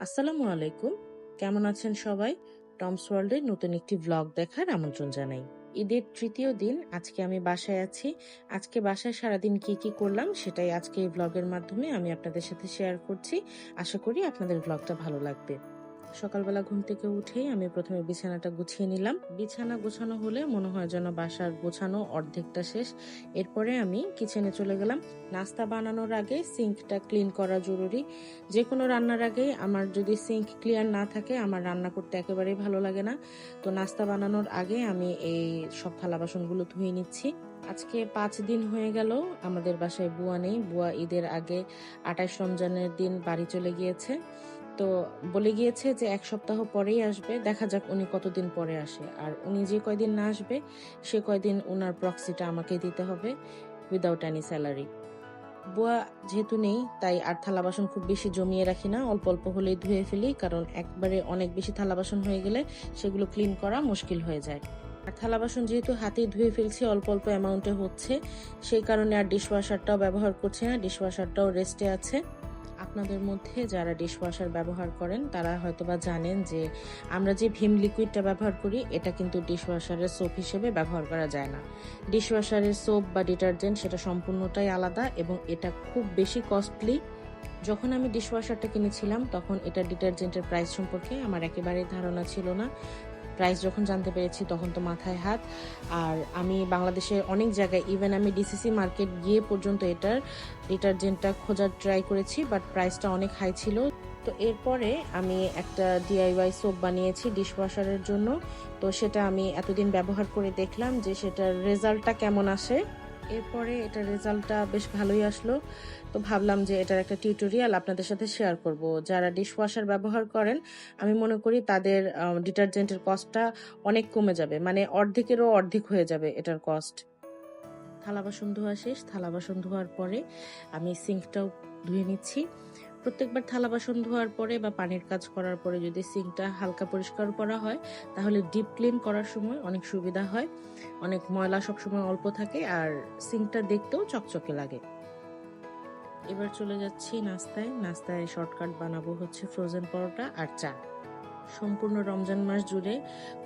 আসসালামু আলাইকুম। কেমন আছেন সবাই? টমস ওয়ার্ল্ডের নতুন একটি ব্লগ দেখার আমন্ত্রণ জানাই। ঈদের তৃতীয় দিন, আজকে আমি বাসায় আছি। আজকে বাসায় সারাদিন কি কি করলাম সেটাই আজকে এই ব্লগের মাধ্যমে আমি আপনাদের সাথে শেয়ার করছি। আশা করি আপনাদের ব্লগটা ভালো লাগবে। সকালবেলা ঘুম থেকে উঠেই আমি প্রথমে বিছানাটা গুছিয়ে নিলাম। বিছানা গোছানো হলে মনে হয় যেন বাসার গোছানো অর্ধেকটা শেষ। এরপরে আমি কিচেনে চলে গেলাম। নাস্তা বানানোর আগে সিঙ্কটা ক্লিন করা জরুরি। যে কোনো রান্নার আগে আমার যদি সিঙ্ক ক্লিয়ার না থাকে, আমার রান্না করতে একেবারেই ভালো লাগে না। তো নাস্তা বানানোর আগে আমি এই সব থালা বাসনগুলো ধুয়ে নিচ্ছি। আজকে পাঁচ দিন হয়ে গেল, আমাদের বাসায় বুয়া নেই। বুয়া ঈদের আগে আঠাশ রমজানের দিন বাড়ি চলে গিয়েছে। তো বলে গিয়েছে যে এক সপ্তাহ পরেই আসবে, দেখা যাক উনি কতদিন পরে আসে। আর উনি যে কয়দিন না আসবে, সে কয়দিন ওনার প্রক্সিটা আমাকে দিতে হবে উইদাউট এনি স্যালারি বুয়া যেহেতু নেই, তাই আর থালা বাসন খুব বেশি জমিয়ে রাখি না, অল্প অল্প হলেই ধুয়ে ফেলি, কারণ একবারে অনেক বেশি থালা বাসন হয়ে গেলে সেগুলো ক্লিন করা মুশকিল হয়ে যায়। আর থালা বাসন যেহেতু হাতে ধুয়ে ফেলছি, অল্প অল্প অ্যামাউন্টে হচ্ছে, সেই কারণে আর ডিশওয়াশারটাও ব্যবহার করছি না ডিশওয়াশারটাও রেস্টে আছে। আপনাদের মধ্যে যারা ডিশওয়াশার ব্যবহার করেন, তারা হয়তোবা জানেন যে আমরা যে ভিম লিকুইডটা ব্যবহার করি, এটা কিন্তু ডিশওয়াশারের সোপ হিসেবে ব্যবহার করা যায় না। ডিশওয়াশারের সোপ বা ডিটারজেন্ট সেটা সম্পূর্ণটাই আলাদা এবং এটা খুব বেশি কস্টলি যখন আমি ডিশওয়াশারটা কিনেছিলাম, তখন এটা ডিটারজেন্টের প্রাইস সম্পর্কে আমার একেবারেই ধারণা ছিল না। প্রাইস যখন জানতে পেরেছি তখন তো মাথায় হাত। আর আমি বাংলাদেশের অনেক জায়গায় ইভেন আমি ডিসিসি মার্কেট গিয়ে পর্যন্ত এটার ডিটারজেন্টটা খোঁজার ট্রাই করেছি বাট প্রাইসটা অনেক হাই ছিল। তো এরপরে আমি একটা ডিআইওয়াই সোপ বানিয়েছি ডিশওয়াশারের জন্য। তো সেটা আমি এতদিন ব্যবহার করে দেখলাম যে সেটার রেজাল্টটা কেমন আসে। এরপরে এটার রেজাল্টটা বেশ ভালোই আসলো। তো ভাবলাম যে এটার একটা টিউটোরিয়াল আপনাদের সাথে শেয়ার করব। যারা ডিশওয়াশার ব্যবহার করেন, আমি মনে করি তাদের ডিটারজেন্টের কস্টটা অনেক কমে যাবে। মানে অর্ধেকেরও অর্ধেক হয়ে যাবে এটার কস্ট। থালা বাসন ধোয়া শেষ। থালা বাসন ধোয়ার পরে আমি সিঙ্কটাও ধুয়ে নিচ্ছি। প্রত্যেকবার থালা বাসন ধোয়ার পরে বা পানির কাজ করার পরে যদি সিঙ্কটা হালকা পরিষ্কার করা হয়, তাহলে ডিপ ক্লিন করার সময় অনেক সুবিধা হয়। অনেক ময়লা সবসময় অল্প থাকে আর সিঙ্কটা দেখতেও চকচকে লাগে। এবার চলে যাচ্ছি নাস্তায়। নাস্তায় শর্টকাট বানাবো হচ্ছে ফ্রোজেন পরোটা আর চা। সম্পূর্ণ রমজান মাস জুড়ে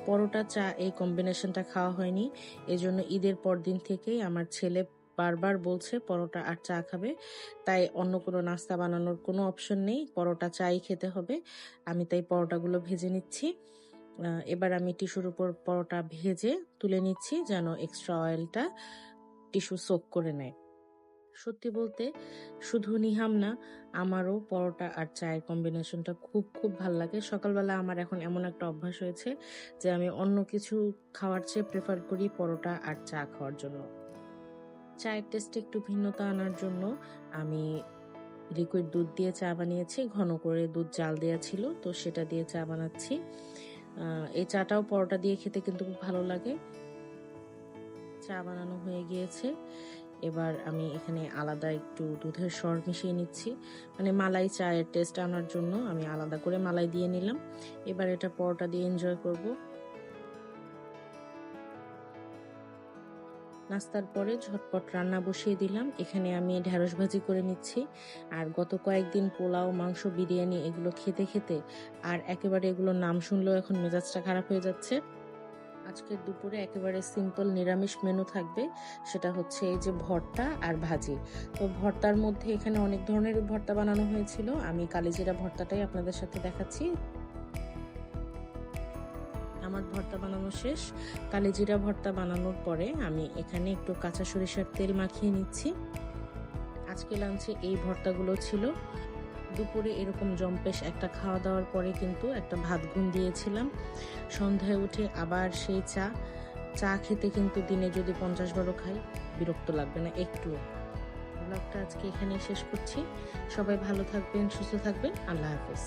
পরোটা, চা এই কম্বিনেশনটা খাওয়া হয়নি। এজন্য ঈদের পর দিন থেকেই আমার ছেলে বারবার বলছে, পরোটা আর চা খাবে। তাই অন্য কোনো নাস্তা বানানোর কোনো অপশন নেই। পরোটা, চাই খেতে হবে। আমি তাই পরোটাগুলো ভেজে নিচ্ছি। এবার আমি টিস্যুর উপর পরোটা ভেজে তুলে নিচ্ছি যেন এক্সট্রা অয়েলটা টিস্যু সোক করে নেয়। সত্যি বলতে শুধু নিহাম না, আমারও পরোটা আর চায়ের কম্বিনেশনটা খুব খুব ভালো লাগে। সকালবেলা আমার এখন এমন একটা অভ্যাস হয়েছে যে আমি অন্য কিছু খাওয়ার চেয়ে প্রেফার করি পরোটা আর চা খাওয়ার জন্য। চায়ের টেস্টে একটু ভিন্নতা আনার জন্য আমি লিকুইড দুধ দিয়ে চা বানিয়েছি, ঘন করে দুধ জাল দেওয়া ছিল, তো সেটা দিয়ে চা বানাচ্ছি। এই চাটাও পরোটা দিয়ে খেতে কিন্তু খুব ভালো লাগে। চা বানানো হয়ে গিয়েছে। এবার আমি এখানে আলাদা একটু দুধের সর মিশিয়ে নিচ্ছি। মানে মালাই চায়ের টেস্ট আনার জন্য আমি আলাদা করে মালাই দিয়ে নিলাম। এবার এটা পরোটা দিয়ে এনজয় করব। নাস্তার পরে ঝটপট রান্না বসিয়ে দিলাম। এখানে আমি ঢ্যাঁড়স ভাজি করে নিচ্ছি। আর গত কয়েকদিন পোলাও, মাংস, বিরিয়ানি এগুলো খেতে খেতে আর একেবারে এগুলো নাম শুনলেও এখন মেজাজটা খারাপ হয়ে যাচ্ছে। আজকের দুপুরে একেবারে সিম্পল নিরামিষ মেনু থাকবে। সেটা হচ্ছে এই যে ভর্তা আর ভাজি। তো ভর্তার মধ্যে এখানে অনেক ধরনের ভর্তা বানানো হয়েছিল। আমি কালিজিরা ভর্তাটাই আপনাদের সাথে দেখাচ্ছি। আমার ভর্তা বানানো শেষ। কালিজিরা ভর্তা বানানোর পরে আমি এখানে একটু কাঁচা সরিষার তেল মাখিয়ে নিচ্ছি। আজকে লাঞ্চে এই ভর্তাগুলো ছিল। দুপুরে এরকম জম্পেশ একটা খাওয়া দাওয়ার পরে কিন্তু একটা ভাত ঘুম দিয়েছিলাম। সন্ধ্যায় উঠে আবার সেই চা। চা খেতে কিন্তু দিনে যদি পঞ্চাশ বারো খাই, বিরক্ত লাগবে না একটু। ব্লগটা আজকে এখানেই শেষ করছি। সবাই ভালো থাকবেন, সুস্থ থাকবেন। আল্লাহ হাফেজ।